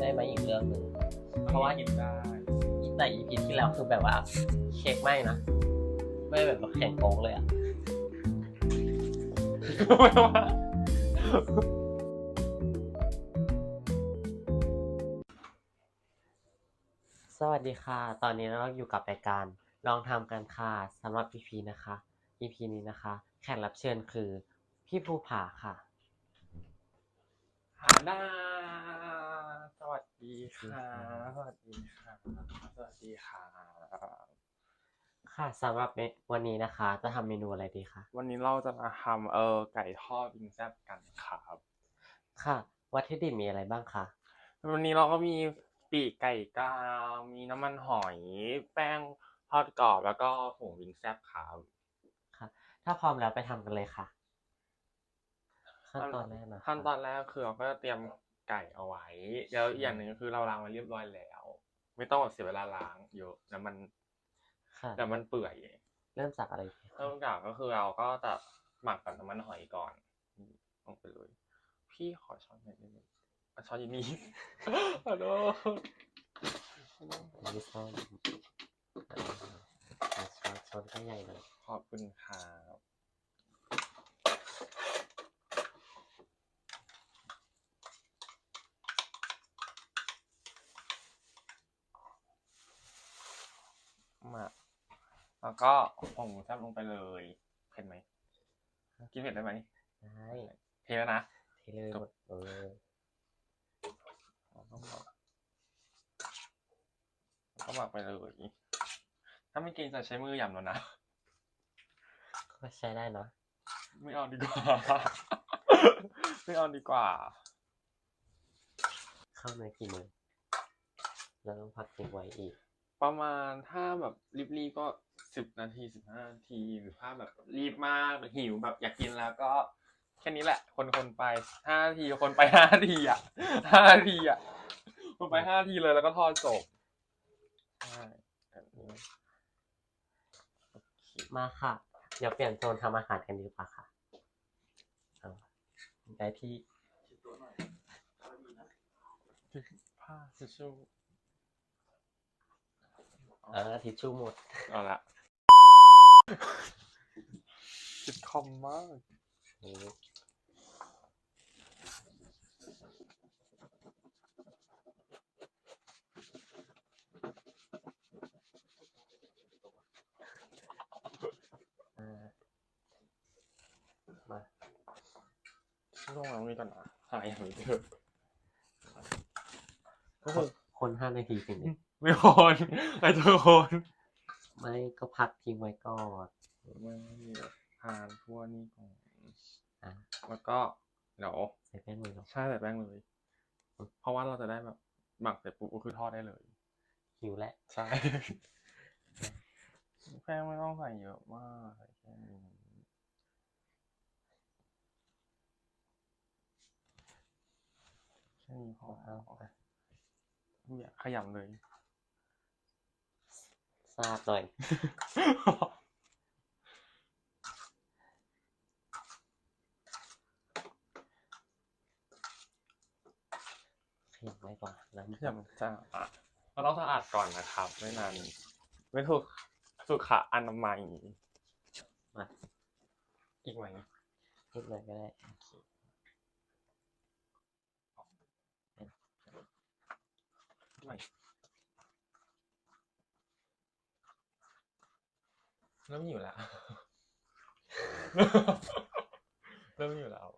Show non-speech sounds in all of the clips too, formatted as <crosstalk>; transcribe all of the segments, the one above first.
ได้ไหมอีกเรื่องหนึ่งเพราะว่ากินได้แต่ EP ที่แล้วคือแบบว่าเค้กไม่นะ ไม่แบบว่าแข็งโป๊กเลยอะสวัสดีค่ะ ตอนนี้เราอยู่กับรายการลองทำกันค่ะสำหรับ EP นะคะ EP นี้นะคะ แขกรับเชิญคือพี่ภูผาค่ะหาดา สวัสดีค่ะ สวัสดีค่ะ สวัสดีค่ะ ค่ะสำหรับเมวันนี้นะคะ จะทำเมนูอะไรดีคะ วันนี้เราจะมาทำเออไก่ทอดวิงแซบกันครับค่ะ วัตถุดิบมีอะไรบ้างคะ วันนี้เราก็มีปีกไก่กามีน้ำมันหอย แป้งทอดกรอบ แล้วก็ผงวิงแซบครับค่ะ ถ้าพร้อมแล้วไปทำกันเลยค่ะ ขั้นตอนแรกนะคะขั้นตอนแรกคือเราก็จะเตรียม ไก่เอาไว้ แล้วอีกอย่างหนึ่งก็คือเราล้างไว้เรียบร้อยแล้ว ไม่ต้องแบบเสียเวลาล้างเยอะแล้วมันค่ะแต่มันเปื่อยเริ่มจากอะไรดีคะเริ่มจากก็คือเราก็จะหมักกับน้ำมันหอยก่อนนี่ลงไปเลย พี่ขอช้อนหน่อยได้ไหมอะช้อนอยู่นี่ขอโทษมีส้มอ่าช้อนช้อนก็ใหญ่เลยขอบคุณครับ แล้วก็ผงแซบลงไปเลยเผ็ดไหมกินเผ็ดได้ไหมได้เทแล้วนะเทเลยหมดเออแล้วก็หมักแล้วก็หมักไปเลย ถ้าไม่กินจะใช้มือหยำแล้วนะ ก็ใช้ได้เนอะไม่เอาดีกว่า ไม่เอาดีกว่า เข้าเนื้อกี่มือแล้วต้องพักทิ้งไว้อีก ประมาณถ้าแบบรีบๆก็ สิบนาทีสิบห้านาทีหรือถ้าแบบรีบมากหรือหิวแบบอยากกินแล้วก็แค่นี้แหละ คนคนๆไปห้านาทีคนไปห้านาทีอะห้านาทีอะคนไปห้านาทีเลยแล้วก็ทอดจบใช่แบบนี้โอเคมาค่ะ เดี๋ยวเปลี่ยนโซนทำอาหารกันดีกว่าค่ะเอาได้ที่ผ้าทิชชู่เออทิชชู่หมดเอาละ คิดคอมมากนี่อ่ามาลงมาตรงนี้ก่อนนะหายอย่างนี้เถอะก็คือคนห้านาทีถึงเนี่ยไม่คนไอ้ทุกคน ไม่ก็พักทิ้งไว้ก่อนไม่ทานทั่วนี่ก่อนอะแล้วก็เดี๋ยวใส่แป้งเลยเนาะใช่ใส่แป้งเลย เพราะว่าเราจะได้แบบหมักเสร็จปุ๊บก็คือทอดได้เลยหิวแล้วใช่แป้งไม่ต้องใส่เยอะมากใส่แค่นี้แค่นี้พอเอาอะเนี่ยขยำเลย ทราบหน่อย ขยับไว้ก่อนแล้วขยำจะอะเราต้องสะอาดก่อนนะครับ ไม่นานไม่ถูกสุขอนามัยมาอีกไหมนิดหน่อยก็ได้ไม่ เริ่มอยู่แล้วเริ่มอยู่แล้ว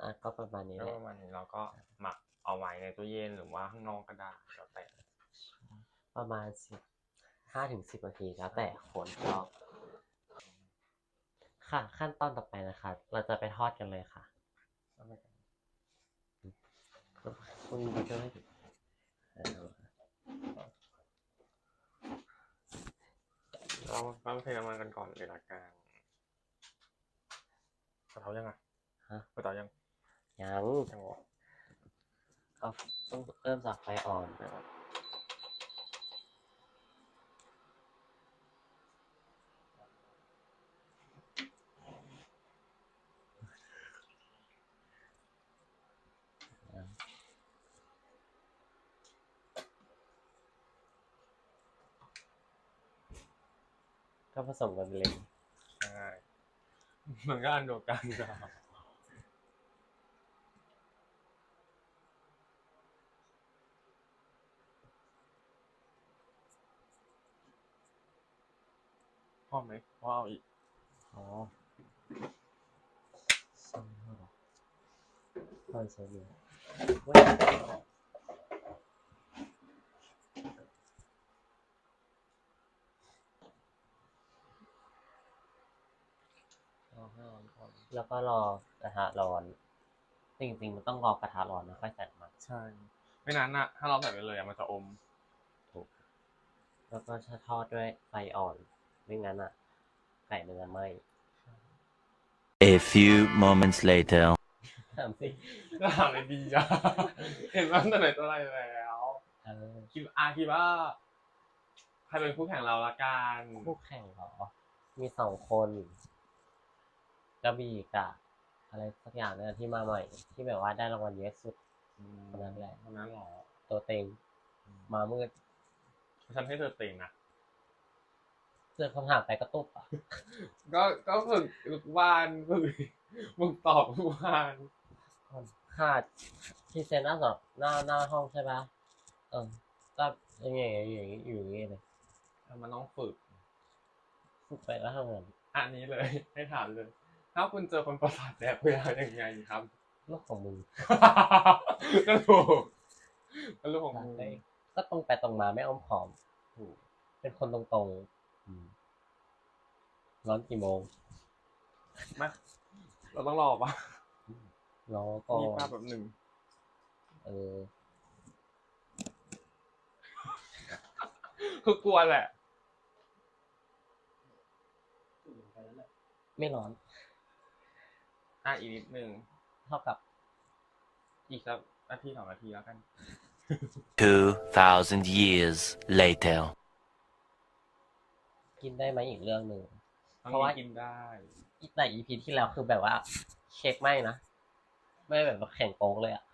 อะก็ประมาณนี้ก็แหละประมาณนี้เราก็หมักเอาไว้ในตู้เย็นหรือว่าข้างนอกก็ได้แล้วแต่ประมาณสิบห้าถึงสิบนาทีแล้วแต่คนชอบค่ะ ขั้นตอนต่อไปนะคะ เราจะไปทอดกันเลยค่ะคุณดูด้วยเออ เราตั้งเทน้ำมันกันก่อนเลยละกันกระเทายังอะฮะกระเทายังยังยังเหรอ ก็ต้องเริ่มจากไฟอ่อนไม่เอา ก็ผสมกันไปเลย ใช่มันก็อันเดียวกันจ้ะพอไหมพอเอาอีก อ๋อใช่เหรอตอนใช้มือเว้ย เอา ให้ร้อนก่อน แล้วก็รอกระทะร้อนจริงๆมันต้องรอกระทะร้อนแล้วค่อยใส่มันใช่ ไม่นั้นอะถ้าเราใส่ไปเลยอะมันจะอมแล้วก็ถ้าทอดด้วยไฟอ่อน ไม่งั้นอะไก่มันจะไหม้ A few moments later. ถามสิจะถามอะไรดีอะเห็นว่าตั้งแต่ไหนแต่ไรแล้วเออคิดอาคิดว่าใครเป็นคู่แข่งเราละกันคู่แข่งเหรอ มีสองคน กระบี่กับอะไรสักอย่างเนี่ยที่มาใหม่ ที่แบบว่าได้รางวัลเยอะสุดคนนั้นแหละคนนั้นเหรอตัวเต็งมามืดฉันให้เธอเต็งนะเจอคำถามไปก็ตุบอะก็ก็ฝึกทุกวันฝึกฝึกตอบทุกวันขาดพรีเซนต์หน้าสอบหน้าหน้าห้องใช่ปะเออก็ยังไงอย่างงี้อยู่อย่างงี้เลยมันต้องฝึก ฝึกไปแล้วทำงานอันนี้เลยให้ถามเลย ถ้าคุณเจอคนประสาทแดกเวลายังไงครับลูกของมึงก็ถูกก็ลูกของมึงก็ตรงไปตรงมาไม่อ้อมขอมอืมเป็นคนตรงๆอืมร้อนกี่โมงมาเราต้องรอปะรอก็มีภาพแบบหนึ่งเออคือกลัวแหละ ไม่ร้อน อะอีกนิดนึงเท่ากับ อีกสักนาทีสองนาทีแล้วกัน 2,000 years later. กินได้ไหมอีกเรื่องหนึ่ง เพเพราะราะว่าว่า กินได้แต่อีพีที่แล้วคือแบบว่าเช็คไม่นะ ไม่แบบว่าแข่งโป๊กเลยอะ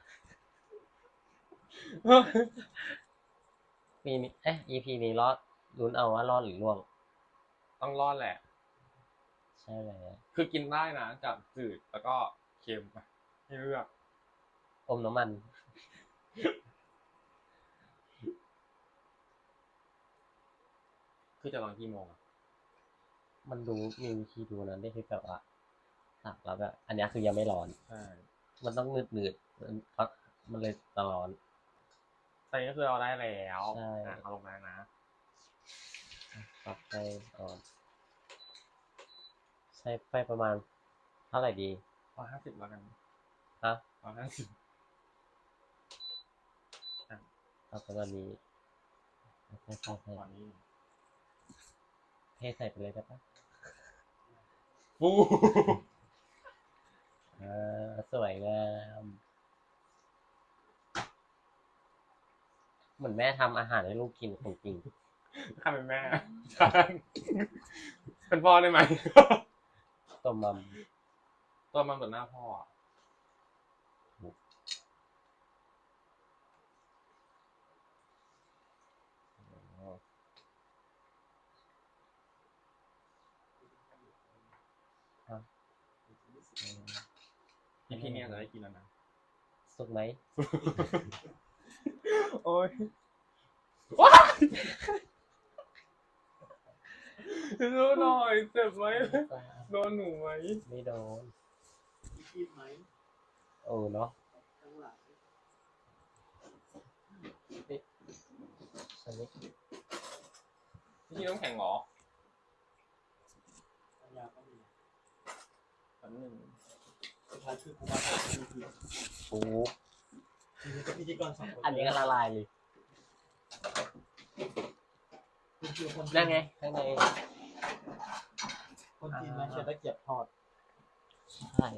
ปีนี้เอ๊ะอีพีนี้รอดลุ้นเอาว่ารอดหรือร่วง ต้องรอดแหละใช่ไหมคือกินได้นะกับจืดแล้วก็เค็มอะให้เลือก อมน้ำมัน คือจะลองกี่โมงอะมันดูมีวิธีดูนั้นได้ที่แบบว่าตักแล้วแบบอันเนี้ยคือยังไม่ร้อน ใช่ มันต้องหนืดหนืดๆมันเขามันเลยจะร้อนตอนนี้ก็คือเอาได้แล้วใช่อะเอาลงมานะ ปรับไฟอ่อนใช้ไฟประมาณเท่าไหร่ดีร้อยห้าสิบแล้วกันฮะร้อยห้าสิบเอาประมาณนี้ใส่ใส่ใส่ตอนนี้เทใส่ไปเลยได้ปะฟูอ่าสวยงามเหมือนแม่ทำอาหารให้ลูกกินของจริงใครเป็นแม่ฉันเป็นพ่อได้ไหม ต้มมัมตัวมันต่อหน้าพ่ออะอะอีพีนี้จะได้กินแล้วนะ สุกไหม โอ้ยว้ายดูหน่อยเจ็บไหม โดนหนูไหมไม่โดนคิดไหมเออเนาะข้างหลังฉันไม่พี่ต้องแข่งเหรอปัญญาก็มีแป๊บหนึงสุดท้ายคือกูมาถามคือคือปูคือก็พิธีกรสองคนอันนี้ก็ละลายเลยคือคือคนนั่นไงข้างใน คนจีนนะเชียร์ตะเกียบทอดใช่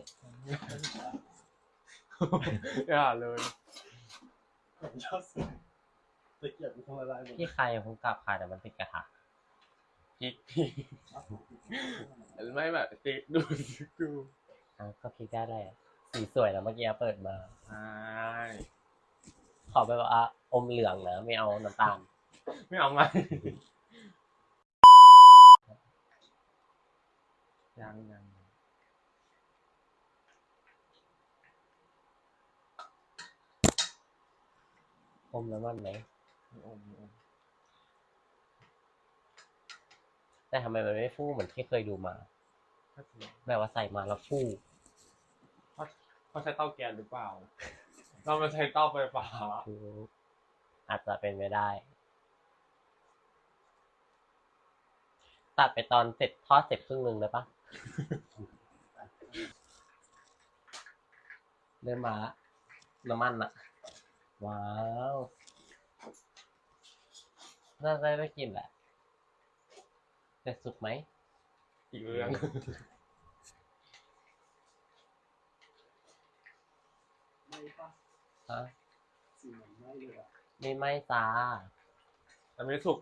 อย่าเลยผมชอบสุดตะเกียบกูทำละลายหมดพี่ใครยังคงกลับค่ะแต่มันติดกระทะพริกพริกไม่แบบติดดูสิดูอะก็พลิกได้แหละสีสวยแล้วเมื่อกี้เปิดมาใช่ขอแบบว่าอมเหลืองนะไม่เอาน้ำตาลไม่เอาไห ยังยังอมแล้วมันไหมมีอมมีอมแต่ทำไมมันไม่ฟูเหมือนที่เคยดูมาก็จริงแบบว่าใส่มาแล้วฟูเพราะเพราะใช้เตาแก๊สหรือเปล่า เรามาใช้เตาไฟฟ้าคืออาจจะเป็นไม่ได้ ตัดไปตอนเสร็จทอดเสร็จครึ่งหนึ่งเลยปะเริ่มมาละน้ำมันอะว้าวน่าจะได้กินแหละแต่สุกไหมอีกเรื่องไม่ปะฮะสีเหมือนไม่เลยอะไม่ไหม่จ้าแต่ไม่สุก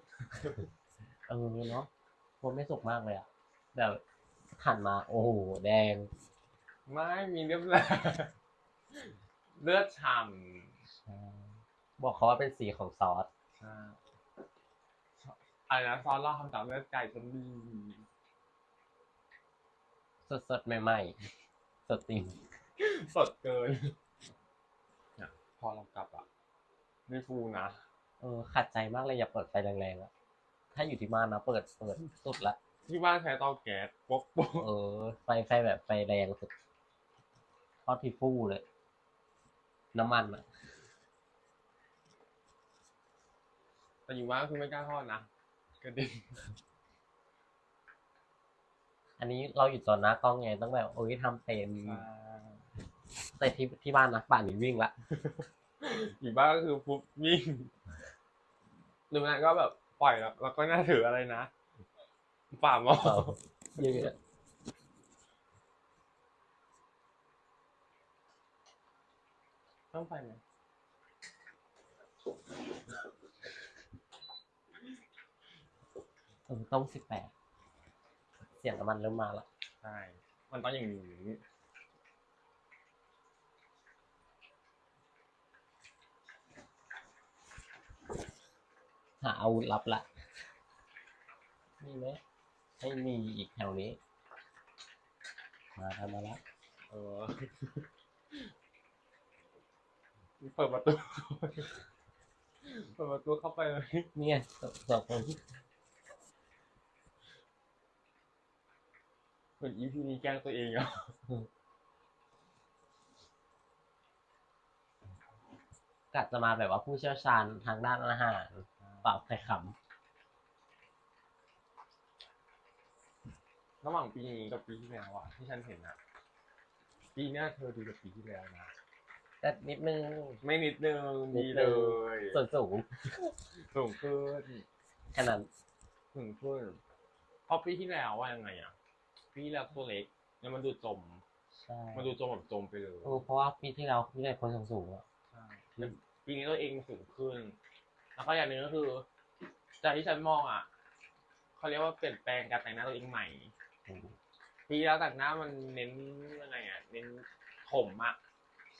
เออเนาะ ผมไม่สุกมากเลยอะแบบหั่นมา โอ้โห แดง ไม่มีเลือดแหละเลือดฉ่บอกเขาว่าเป็นสีของซอสำใช่อะไรนะซอสล่อคำจากเลือดไก่จนดีสดสดๆใหม่ๆ สดจริง สดเกินเนี่ยพอเรากลับอะไม่ฟูนะ เออขัดใจมากเลยอย่าเปิดไฟแรงๆอะ ถ้าอยู่ที่บ้านนะเปิดเปิดสุดละที่บ้านใช้เตาแก๊สป๊กป๊กเออไฟไฟแบบไฟแรงสุดทอดที่ฟู่เลย น้ำมันอะแต่อยู่บ้านคือไม่กล้าทอดนะกระดิ่งอันนี้เราอยู่ตอนหน้ากล้องไงต้องแบบโอ้ยทำเป็นแต่ที่ที่บ้านนะป่านนี้วิ่งละอยู่บ้านก็คือปุ๊บยิ่งหรือไม่ก็แบบ ปล่อยแล้วแล้วก็น่าถืออะไรนะฝ่าหม้อเออยืดต้องไปไหมเออต้องสิบแปดเสียงน้ำมันเริ่มมาละใช่มันต้องอย่างนี้ หาอาวุธลับละมีไหมให้มีอีกแถวนี้ มาทำมาละเออเปิดประตูเปิดประตูเข้าไปเลยเนี่ยสสองคนเหมือนอีพีนี้แกล้งตัวเองอะกะจะมาแบบว่าผู้เชี่ยวชาญทางด้านอาหารเปล่าใครขระหว่างปีนี้กับปีที่แล้วอะที่ฉันเห็นอะปีเนี้ยเธอดีกว่าปีที่แล้วนะำแต่นิดนึง ไม่นิดนึงนิดีดนึเลงยส่วนสูงสูงขึ้นแค่นั้นสูงขึ้นเพราะปีที่แล้วว่ายังไงอะปีที่แล้วตัวเล็กแล้วมันดูจมใช่มันดูจมแบบจมไปเลย เออเพราะว่าปีที่แล้วมีแต่คนสูงสูงๆอะ ใช่แต่ปีนี้ตัวเองสูงขึ้น แล้วก็อย่างหนึ่งก็คือ จากที่ฉันมองอะเขาเรียกว่าเปลี่ยนแปลงการแต่งหน้าตัวเองใหม่อืมปีที่แล้วแต่งหน้ามันเน้นยังไงอะเน้นผมอะ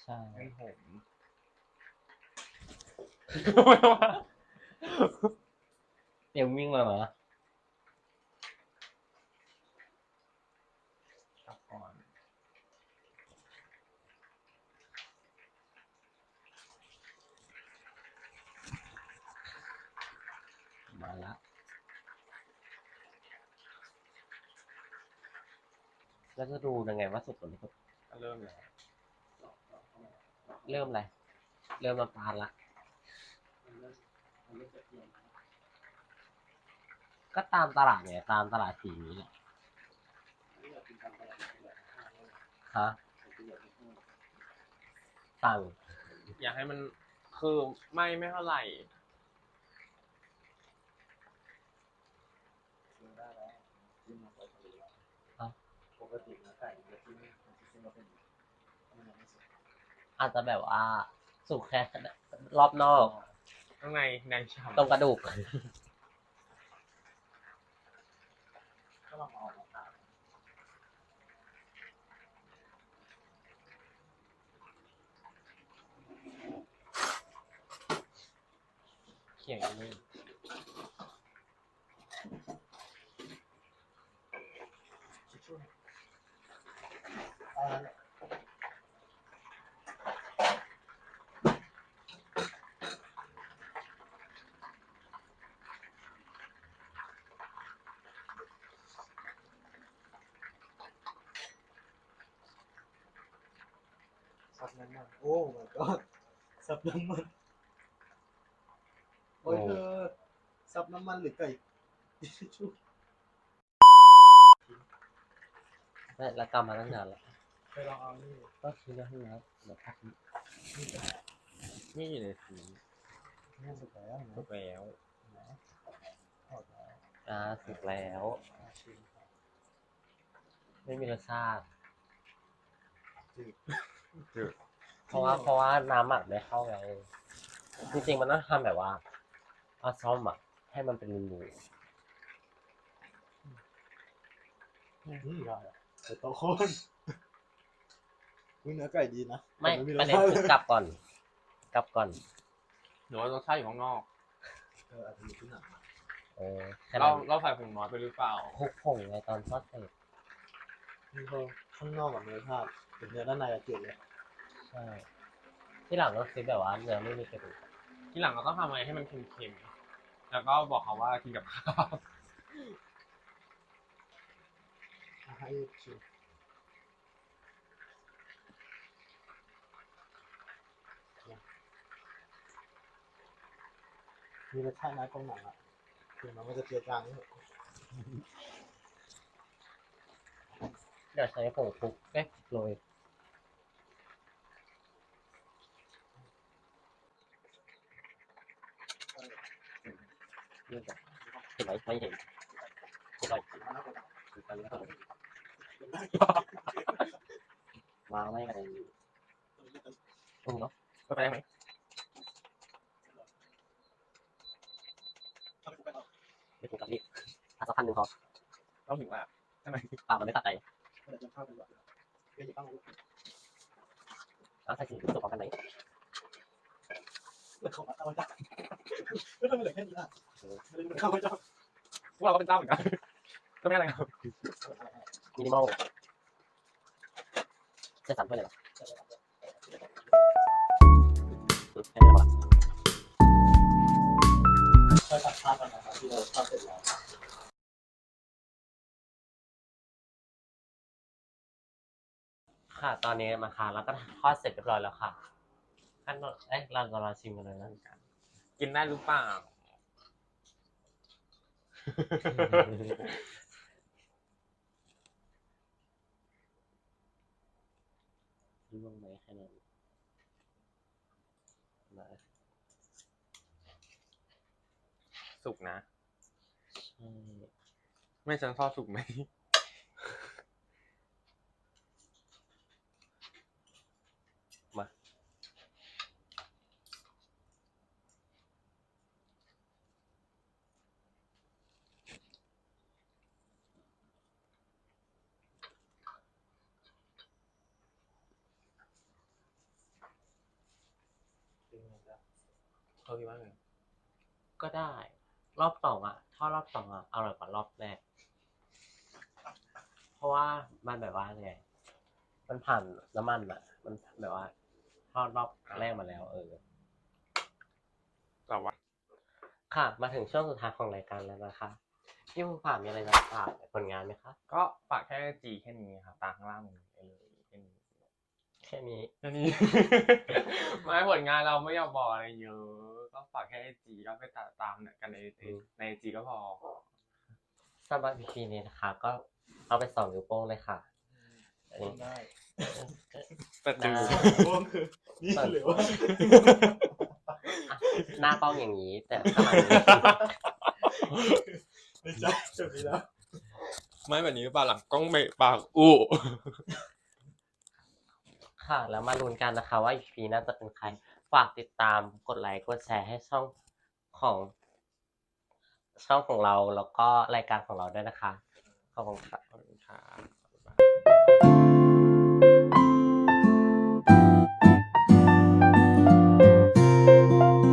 ใช่เน้นผมเตรียมวิ่งมาเหรอก ลับก่อน มาละ แล้วจะดูยังไงว่าสุกหรือไม่สุกก็เริ่มแล้วเริ่มอะไร เริ่มน้ำตาลละมันเริ่มมันเริ่มจะเปลี่ยนล้วก็ตามตลาดเนี่ยตามตลาดสีนี้แหละฮะต่าสั่งอยากให้มันคือไม่ไม่เท่าไหร่ ซื้อได้แล้วที่มาเปิดผลิตป กตินะไก่เนี่ยที่นี่มันจะซื้อมาเป็นมันยังไม่สุกอาจจะแบบว่า สุกแค่รอบนอก ข้างในแดงฉ่ำตรงกระดูก ก็ลองเอาออกมาขายเขียงนี่ powder. Oh my god. <laughs> Sap naman. Oh, oh. Uh, sap naman le kai. <laughs> Eh. ไปลองเอานี่ก็คิดว่าให้แล้วเดี๋ยวพักนี่อยู่ในสีนี่สุดแล้วถูกแล้วนะถอดแล้วอ่าสุกแล้วชิมครับไม่มีรสชาติ จืดจืด เพราะว่าเพราะว่าน้ำหมักไม่เข้าไงจริงๆมันต้องทำแบบว่าเอาซ้อมอะให้มันเป็นรูนี่ได้อะแต่โตคน อุ้ยเนื้อไก่ดีนะๆไม่แต่ประเด็นสชาติคือกลับก่อน กลับก่อน หรือว่ารสชาติอยู่ข้างนอกเอออาจจะมีที่หนังเออแค่เรานั้นเราใส่ผงน้อยไปหรือเปล่า คลุกผงไงตอนทอดเสร็จนี่ก็ข้างนอกกับเนื้อชาติแต่เนื้อด้านในอะจืดเลยใช่ที่หลังต้องซื้อแบบว่าเนื้อไม่มีกระดูกที่หลังเราต้องทำอะไรให้มันเค็มๆ แล้วก็บอกเขาว่ากินกับข้าวอะให้ชิม มีรสชาติน้อยกว่าหนังอะคือมันก็จะเจือจางนิดหนึ่งเดี๋ยวใช้ผงคลุกเอ๊ะโรยเรื่องแบบเห็นไหมไม่เห็นอร่อยมาไม่กันอะไรตรงเนาะไปได้ไหม ไม่ถูกกันดิอะสักพันหนึ่งพอต้องถึงแล้วใช่ไหมปากมันไม่ตัดใจเดี๋ยวจะเข้าไปก่อนเดี๋ยวจะเข้าไปก่อนแล้วใส่สีสุกพร้อมกันไหมเดี๋ยวเขามาเอาจ้ะไม่ต้องเหลือแค่นี้ละไม่ได้เข้าไปจ้ะพวกเราก็เป็นเจ้าเหมือนกันก็ไม่อะไรครับมินิมอลใช่สามถ้วยเลยเหรออืมแค่นี้พอละ ค่อยตัดภาพกันนะครับที่เราทำเสร็จแล้วค่ะ ตอนนี้มาค่ะแล้วก็ทอดเสร็จเรียบร้อยแล้วค่ะขั้นตอนเอ้ยเราเราชิมกันเลยนะกินได้หรือเปล่า ร่วงไหมแค่นั้นมา สุกนะไม่ฉันชอบสุกไหมมาเขาคิดว่าไงก็ได้ รอบสองอะทอดรอบสองอะอร่อยกว่ารอบแรก เพราะว่ามันแบบว่าไง มันผ่านน้ำมันอะมันแบบว่าทอดรอบแรกมาแล้ว เออ แต่ว่า ค่ะ มาถึงช่วงสุดท้ายของรายการแล้วนะคะพี่ภูผามีอะไรจะฝากผลงานไหมคะก็ฝากแค่จีแค่นี้ครับตามข้างล่างนี้ไปเลยแค่นี้แค่นี้ แค่นี้ ไม่ผลงานเราไม่อยากบอกอะไรเยอะ ก็ฝากแค่จีก็ไปตามตามเนี่ยกันในอืมในจีก็พอสำหรับ EP นี้นะคะ ก็เอาไปสองนิ้วโป้งเลยค่ะอันนี้ได้แต่จืดได้พวกคือนี่หรือว่าหน้ากล้องอย่างนี้ แต่ข้างหลังนี้ไม่ใช่จบนี้แล้วไม่แบบนี้หรือเปล่าหลังกล้องไม่ปากอู้ค่ะ แล้วมาลุ้นกันนะคะ ว่า EP น่าจะเป็นใคร ฝากติดตามกดไลค์กดแชร์ให้ช่องของ ช่องของเราแล้วก็รายการของเราด้วยนะคะ ขอบคุณค่ะขอบคุณค่